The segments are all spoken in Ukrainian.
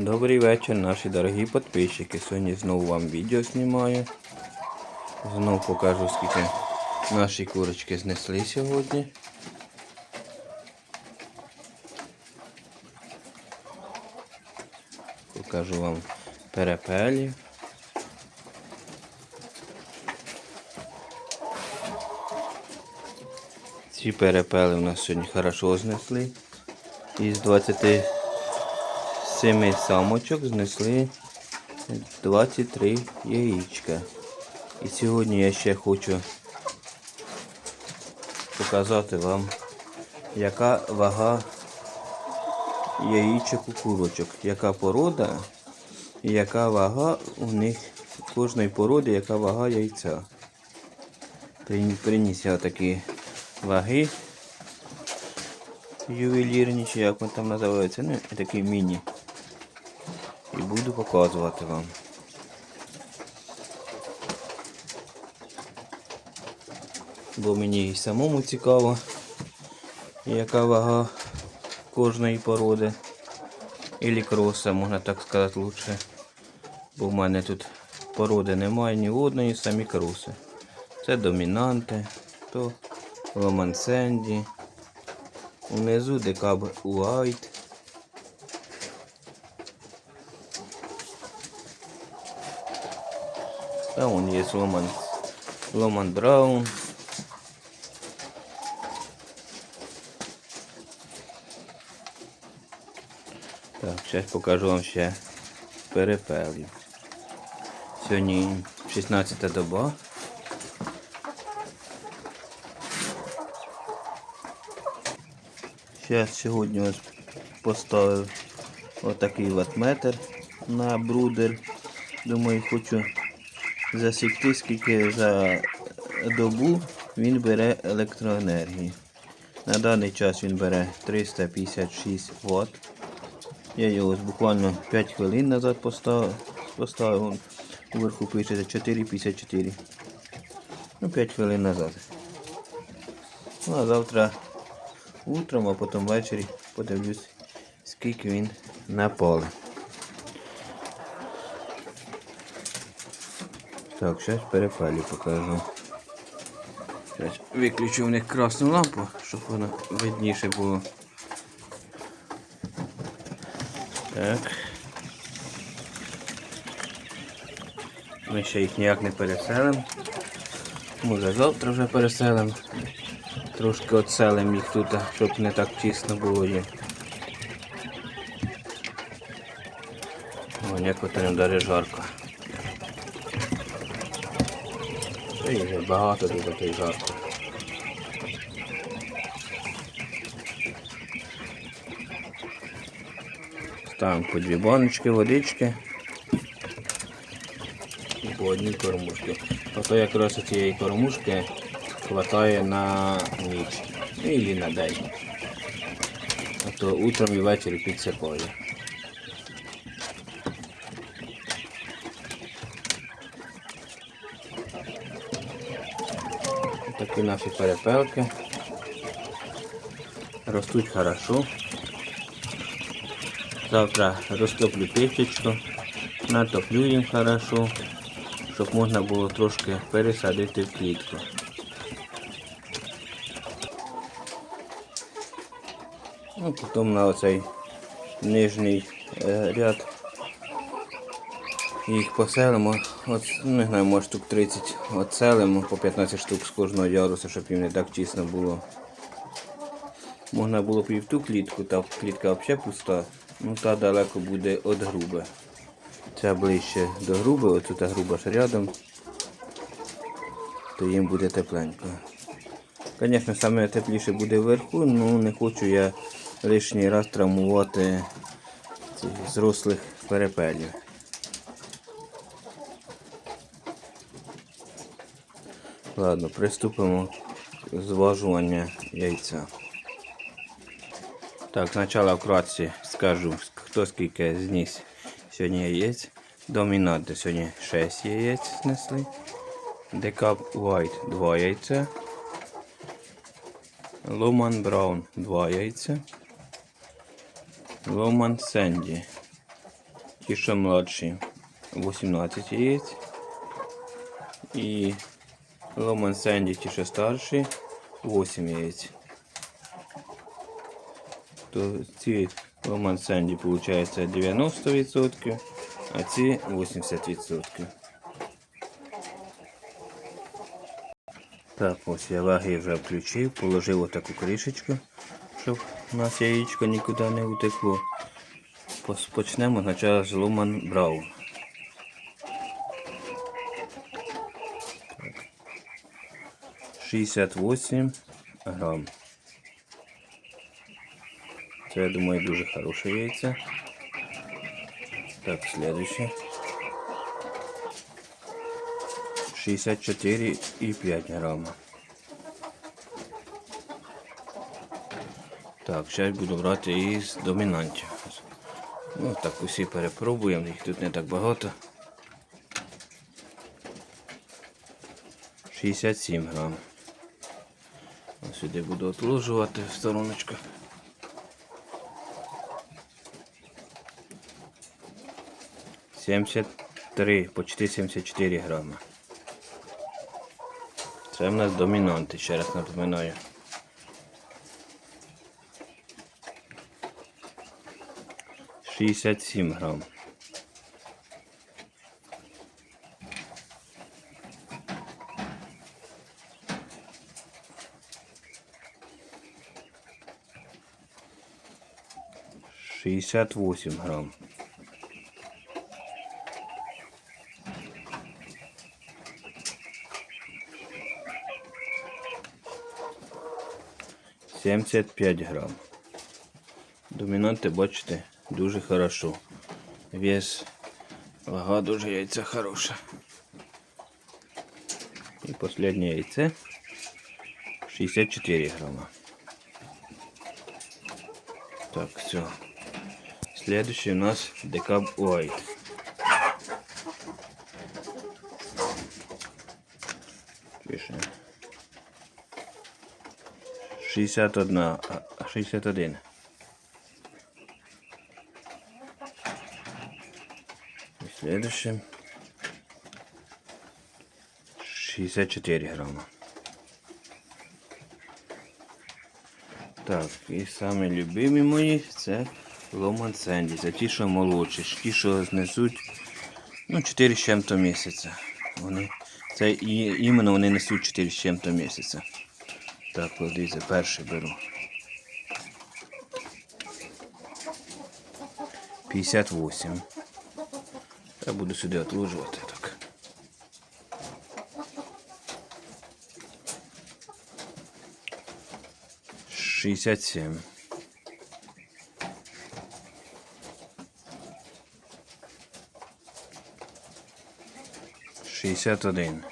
Добрий вечір, наші дорогі підписчики. Сьогодні знову вам відео знімаю. Знову покажу, скільки наші курочки знесли сьогодні. Покажу вам перепелів. Ці перепели у нас сьогодні хорошо знесли. Із 27 самочок знесли 23 яєчка. І сьогодні я ще хочу показати вам, яка вага яєчок у курочок, яка порода і яка вага у них кожної породи, яка вага яйця. Приніс я такі ваги ювелірні, чи як вони там називаються, ну такі міні. І буду показувати вам. Бо мені і самому цікаво, яка вага кожної породи. Ілі кроса, можна так сказати лучше. Бо в мене тут породи немає ні одної, самі кроси. Це домінанти, то ломансенді. Унизу декаб Уайт. А вон є ломан, ломан Браун. Так, зараз покажу вам ще перепелів. Сьогодні 16 доба. Зараз сьогодні ось поставив отакий ватметр на брудер. Думаю, хочу засікти, скільки за добу він бере електроенергії. На даний час він бере 356 Вт. Я його буквально 5 хвилин назад поставив. Поставив он уверху пише 4,54. Ну, 5 хвилин назад. Ну а завтра утром, а потім ввечері подивлюсь, скільки він на Так, зараз перепалі покажу. Зараз виключу в них красну лампу, щоб воно видніше було. Так. Ми ще їх ніяк не переселимо. Може завтра вже переселимо. Трошки отселимо їх тут, щоб не так тісно було їм. О, некоторим даже жарко. Та вже багато тут та й жарко. По дві баночки водички. І по одній кормушці. Ото якраз цієї кормушки хватає на ніч. І на день. А то утром і ввечері підсипаю. Такі наші перепелки. Ростуть хорошо. Завтра розтоплю печечку, натоплю їм хорошо, щоб можна було трошки пересадити в клітку. Ну, потім на оцей нижній е, ряд їх поселимо. От, ну, не знаю, може штук 30 оцелимо по 15 штук з кожного яруса, щоб їм не так тісно було. Можна було б і в ту клітку, та клітка взагалі пуста, ну та далеко буде від груби. Ця ближче до груби, оцю та груба ж рядом, то їм буде тепленько. Звісно, саме тепліше буде вверху, але не хочу я лишній раз травмувати цих зрослих перепелів. Ладно, приступимо к зважування яйця. Так, спочатку вкратце скажу, хто скільки зніс сьогодні яєць. Домінанти сьогодні 6 яєць знесли. Декап White 2 яйця. Ломан Браун 2 яйця. Ломан Сенді Ті, що младші 18 яєць. І Ломан Сенді, ті, що старші, 8 яєць. То ці Ломан Сенді виходить 90%, а ці 80%. Так, ось я ваги вже включив, положив отаку кришечку, щоб у нас яєчко нікуди не утекло. Почнемо спочатку з Ломан Браун. 68 грам. Це, я думаю, дуже хороше яйце. Так, следующее. 64,5 грама. Так, зараз буду брати із домінантів. Ну так усі перепробуємо, їх тут не так багато. 67 грам. Сюди буду отложувати в стороночку. Сімдесят три, почти 74 грама. Це в нас домінанти, ще раз напоминаю. Шістдесят сім грам. Шістдесят восемь грам. Сімдесят п'ять грам. Домінанти, бачите, дуже хорошо. Вес, вага дуже яйця хороша. І останнє яйце 64 грама. Так, все. Следующий у нас Декаб White. Пише. 61, а, 61. И следующим 64 грамма. Так, і самі любимі мої це Ломан Сенді. Це ті, що молодші, ті, що знесуть ну, 4 з чим-то місяця. Вони, це іменно вони несуть 4 з чим-то місяця. Так, дивіться, перший беру. 58. Я буду сюди отложувати так. Шістдесят сім. Шістдесят один.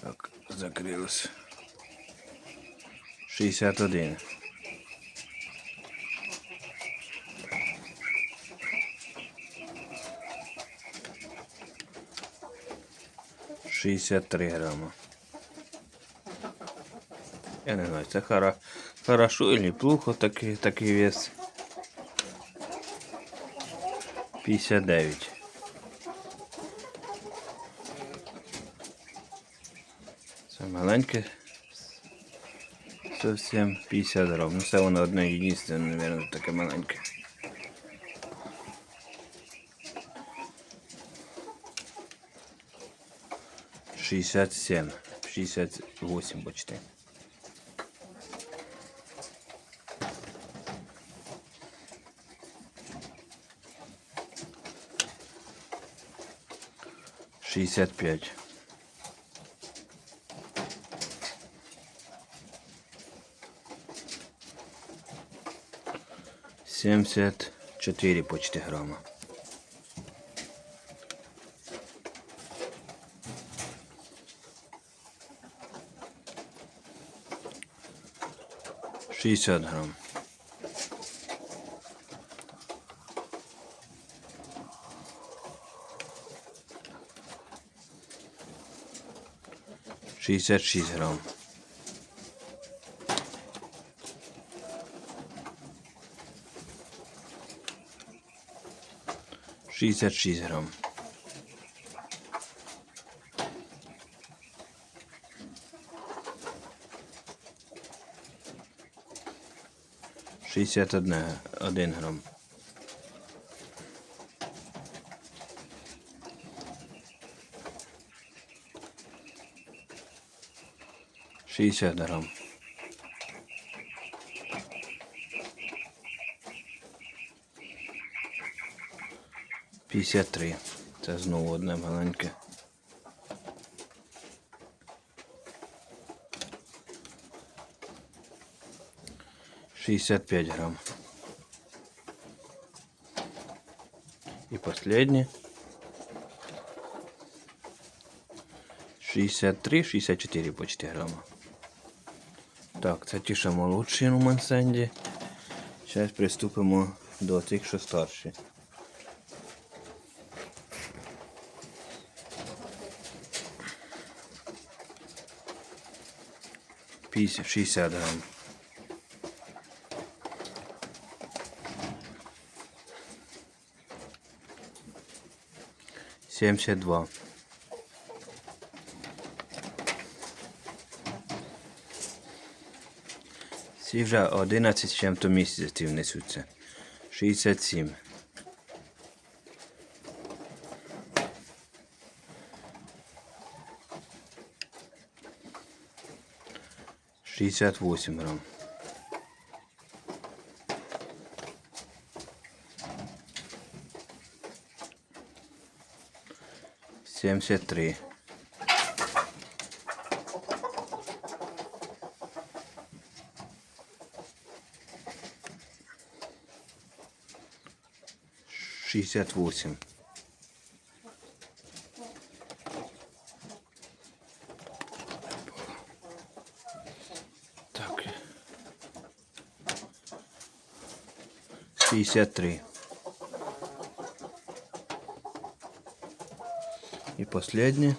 Так, закрилось. Шістдесят один. Шістдесят три грама. Я не знаю, це хара, хорошо или плохо такий, такий вес. 59. Це маленьке. Совсем 50 грам. Ну це воно одне єдине, мабуть, таке маленьке. Шістдесят сім, шістдесят восемь почти. Шістдесят п'ять. Семьдесят четыре почти грамма. Шестьдесят грамм. 36 gram. Šestdesát šest gram. Šestdesát jedna jeden gram. 60 грамм. Пятьдесят три. Це знову одне маленьке. Шестьдесят пять грамм. И последний. 63-64 почти грамма. Так, це ті, що молодші Мансенді. Зараз приступимо до тих, що старші. П'ятдесят- 60 грам. Семьдесят два. Ці вже 11 з чим-то місяців несуться. 67. Шістдесят восемь грам. Семьдесят три. Шестьдесят восемь. Так. Шестьдесят три. И последнее.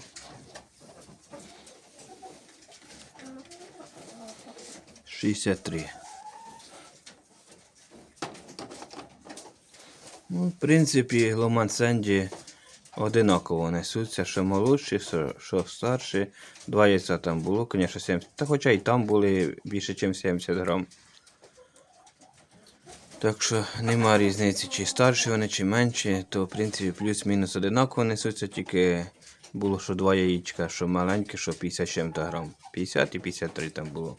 Шестьдесят три. Ну, в принципі, Ломан Сенді одинаково несуться, що молодші, що, старші. Два яйця там було, звісно, 70. Та хоча і там були більше, ніж 70 грам. Так що нема різниці, чи старші вони, чи менші, то в принципі плюс-мінус одинаково несуться, тільки було що два яєчка, що маленьке, що 50 з чим-то грам. 50 і 53 там було.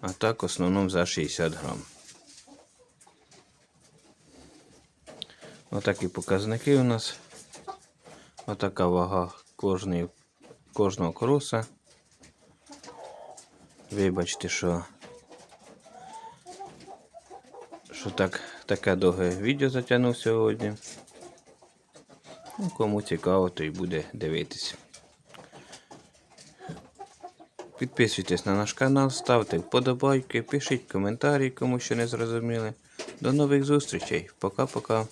А так в основному за 60 грам. Отакі показники у нас. Отака вага кожної, кожного кроса. Вибачте, що, що так, таке довге відео затягнув сьогодні. Ну, кому цікаво, то й буде дивитися. Підписуйтесь на наш канал, ставте вподобайки, пишіть коментарі, кому що не зрозуміли. До нових зустрічей. Пока-пока.